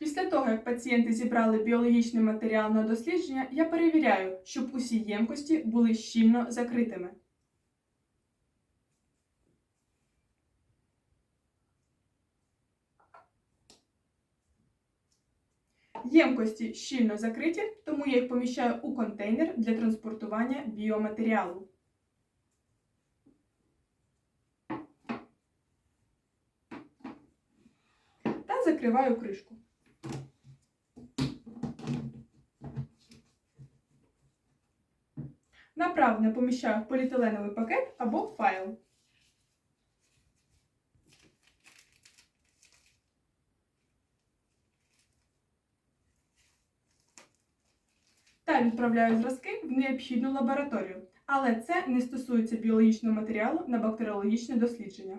Після того, як пацієнти зібрали біологічний матеріал на дослідження, я перевіряю, щоб усі ємкості були щільно закритими. Ємкості щільно закриті, тому я їх поміщаю у контейнер для транспортування біоматеріалу. Та закриваю кришку. Направлення поміщаю в поліетиленовий пакет або файл. Та відправляю зразки в необхідну лабораторію. Але це не стосується біологічного матеріалу на бактеріологічне дослідження.